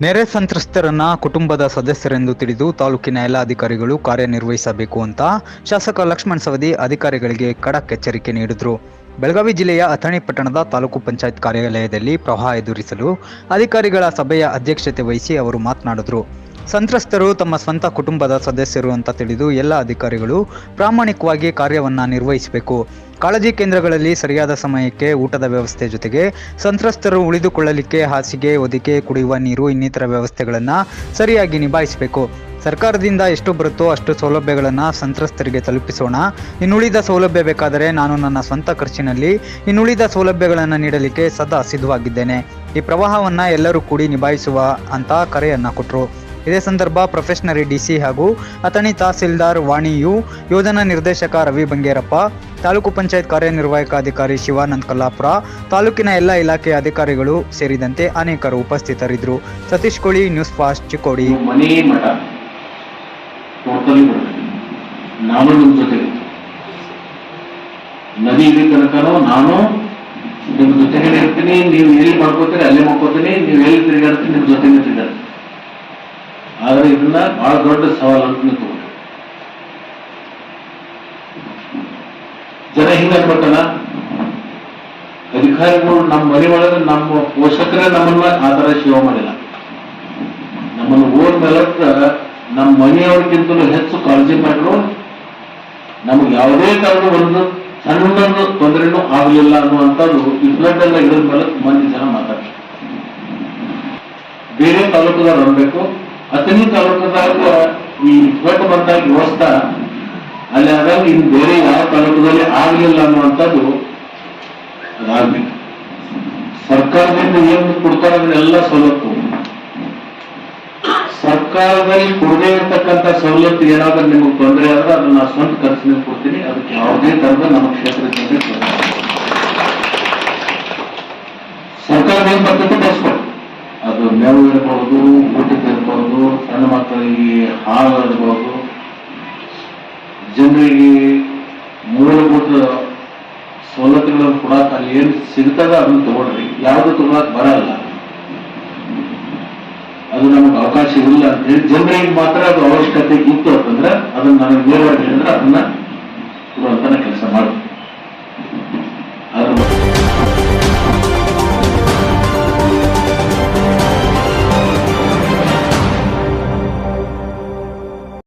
ನೆರೆ ಸಂತ್ರಸ್ತರನ್ನ ಕುಟುಂಬದ ಸದಸ್ಯರೆಂದು ತಿಳಿದು ತಾಲೂಕಿನ ಎಲ್ಲ ಅಧಿಕಾರಿಗಳು ಕಾರ್ಯನಿರ್ವಹಿಸಬೇಕು ಅಂತ ಶಾಸಕ ಲಕ್ಷ್ಮಣ್ ಸವದಿ ಅಧಿಕಾರಿಗಳಿಗೆ ಖಡಕ್ ಎಚ್ಚರಿಕೆ ನೀಡಿದರು. ಬೆಳಗಾವಿ ಜಿಲ್ಲೆಯ ಅಥಣಿ ಪಟ್ಟಣದ ತಾಲೂಕು ಪಂಚಾಯತ್ ಕಾರ್ಯಾಲಯದಲ್ಲಿ ಪ್ರವಾಹ ಎದುರಿಸಲು ಅಧಿಕಾರಿಗಳ ಸಭೆಯ ಅಧ್ಯಕ್ಷತೆ ವಹಿಸಿ ಅವರು ಮಾತನಾಡಿದರು. ಸಂತ್ರಸ್ತರು ತಮ್ಮ ಸ್ವಂತ ಕುಟುಂಬದ ಸದಸ್ಯರು ಅಂತ ತಿಳಿದು ಎಲ್ಲ ಅಧಿಕಾರಿಗಳು ಪ್ರಾಮಾಣಿಕವಾಗಿ ಕಾರ್ಯವನ್ನು ನಿರ್ವಹಿಸಬೇಕು. ಕಾಳಜಿ ಕೇಂದ್ರಗಳಲ್ಲಿ ಸರಿಯಾದ ಸಮಯಕ್ಕೆ ಊಟದ ವ್ಯವಸ್ಥೆ ಜೊತೆಗೆ ಸಂತ್ರಸ್ತರು ಉಳಿದುಕೊಳ್ಳಲಿಕ್ಕೆ ಹಾಸಿಗೆ, ಹೊದಿಕೆ, ಕುಡಿಯುವ ನೀರು ಇನ್ನಿತರ ವ್ಯವಸ್ಥೆಗಳನ್ನು ಸರಿಯಾಗಿ ನಿಭಾಯಿಸಬೇಕು. ಸರ್ಕಾರದಿಂದ ಎಷ್ಟು ಬರುತ್ತೋ ಅಷ್ಟು ಸೌಲಭ್ಯಗಳನ್ನು ಸಂತ್ರಸ್ತರಿಗೆ ತಲುಪಿಸೋಣ. ಇನ್ನುಳಿದ ಸೌಲಭ್ಯ ಬೇಕಾದರೆ ನಾನು ನನ್ನ ಸ್ವಂತ ಖರ್ಚಿನಲ್ಲಿ ಇನ್ನುಳಿದ ಸೌಲಭ್ಯಗಳನ್ನು ನೀಡಲಿಕ್ಕೆ ಸದಾ ಸಿದ್ಧವಾಗಿದ್ದೇನೆ. ಈ ಪ್ರವಾಹವನ್ನು ಎಲ್ಲರೂ ಕೂಡಿ ನಿಭಾಯಿಸುವ ಅಂತ ಕರೆಯನ್ನು ಕೊಟ್ಟರು ಇದೇ ಸಂದರ್ಭ ಪ್ರೊಫೆಷನರಿ ಡಿಸಿ ಹಾಗೂ ಅಥಣಿ ತಹಸೀಲ್ದಾರ್ ವಾಣಿಯು ಯೋಜನಾ ನಿರ್ದೇಶಕ ರವಿ ಬಂಗೇರಪ್ಪ, ತಾಲೂಕು ಪಂಚಾಯತ್ ಕಾರ್ಯನಿರ್ವಾಹಕ ಅಧಿಕಾರಿ ಶಿವಾನಂದ್ ಕಲ್ಲಾಪುರ, ತಾಲೂಕಿನ ಎಲ್ಲ ಇಲಾಖೆಯ ಅಧಿಕಾರಿಗಳು ಸೇರಿದಂತೆ ಅನೇಕರು ಉಪಸ್ಥಿತರಿದ್ದರು. ಸತೀಶ್ ಕೋಳಿ, ನ್ಯೂಸ್ ಫಾಸ್ಟ್, ಚಿಕ್ಕೋಡಿ. ನಾನು ನಿಮ್ಮ ಜೊತೆಗೆ ನದಿ ತನಕನೂ ನಾನು ನಿಮ್ಮ ಜೊತೆಗೆ ಇರ್ತೀನಿ. ನೀವು ಎಲ್ಲಿ ಮಾಡ್ಕೋತೀರಿ, ಅಲ್ಲೇ ಮಾಡ್ಕೋತೀನಿ. ನೀವು ಎಲ್ಲಿ ತಿರುಗಾಡ್ತೀನಿ ನಿಮ್ಮ ಜೊತೆಗೆ ತಿರುಗಾಡ್ತೀನಿ. ಆದ್ರೆ ಇದನ್ನ ಬಹಳ ದೊಡ್ಡ ಸವಾಲು ಅಂತ ತಗೊಂಡ್ರಿ ಜನ ಹಿಂಗ ಅನ್ಬೇಕಲ್ಲ ಅಧಿಕಾರಿಗಳು ನಮ್ಮ ಮನೆ ಒಳಗೆ ನಮ್ಮ ಪೋಷಕರೇ ನಮ್ಮನ್ನ ಆಧಾರ ಸೇವೆ ಮಾಡಿಲ್ಲ. ನಮ್ಮನ್ನು ಓದ್ ಮೇಲಕ್ಕ ನಮ್ಮ ಮನೆಯವ್ರಿಗಿಂತಲೂ ಹೆಚ್ಚು ಕಾಳಜಿ ಮಾಡಿದ್ರು ನಮಗೆ ಯಾವುದೇ ಕಾರಣ ಒಂದು ಸಣ್ಣದೊಂದು ತೊಂದರೆನೂ ಆಗಲಿಲ್ಲ ಅನ್ನುವಂಥದ್ದು ಈ ಫ್ಲಡ್ ಎಲ್ಲ ಇದ್ರ ಮೇಲೆ ಮಂದಿ ಜನ ಮಾತಾಡ್ತಾರೆ. ಬೇರೆ ತಾಲೂಕುದವ್ರು ಅನ್ಬೇಕು. ಅಥಣಿ ತಾಲೂಕದಾಗ ಈ ಫ್ಲಡ್ ಬಂದಾಗ ವ್ಯವಸ್ಥೆ ಅಲ್ಲಿ ಆದಾಗ ಇನ್ನು ಬೇರೆ ಯಾವ ತಾಲೂಕದಲ್ಲಿ ಆಗಲಿಲ್ಲ ಅನ್ನುವಂಥದ್ದು ಅದಾಗಬೇಕು ಸರ್ಕಾರದಿಂದ ಏನು ಕೊಡ್ತಾರೆ ಅದನ್ನೆಲ್ಲ ಸವಲತ್ತು. ಸರ್ಕಾರದಲ್ಲಿ ಕೊಡದೇ ಇರತಕ್ಕಂತ ಸವಲತ್ತು ಏನಾದ್ರೂ ನಿಮಗೆ ತೊಂದರೆ ಆದ್ರೆ ಅದನ್ನ ನಾನು ಸ್ವಂತ ಖರ್ಚಿನ ಕೊಡ್ತೀನಿ. ಅದಕ್ಕೆ ಯಾವುದೇ ತರದ ನಮ್ಮ ಕ್ಷೇತ್ರದ ಸರ್ಕಾರದಿಂದ ಇಲ್ಲ. ಸರ್ಕಾರ ಏನ್ ಬರ್ತೈತೆ ಬಳಸ್ಕೊಡಿ ಅದು ಮೇವು ಸಣ್ಣ ಹಾಲು ಜನರಿಗೆ ಮೂಲಭೂತ ಸವಲತ್ತುಗಳನ್ನು ಕೊಡಾಕ ಅಲ್ಲಿ ಏನು ಸಿಗ್ತದ ಅದನ್ನು ತಗೊಳ್ರಿ. ಯಾವುದು ತಗೊಳಕ್ ಬರಲ್ಲ. ಅದು ನಮಗೆ ಅವಕಾಶ ಇಲ್ಲ ಅಂತ ಹೇಳಿ ಜನರಿಗೆ ಮಾತ್ರ ಅದು ಅವಶ್ಯಕತೆ ಇತ್ತು ಅಂತಂದ್ರೆ ಅದನ್ನ ನನಗೆ ನೇರವಾಗಿ ಹೇಳಿದ್ರೆ ಅದನ್ನ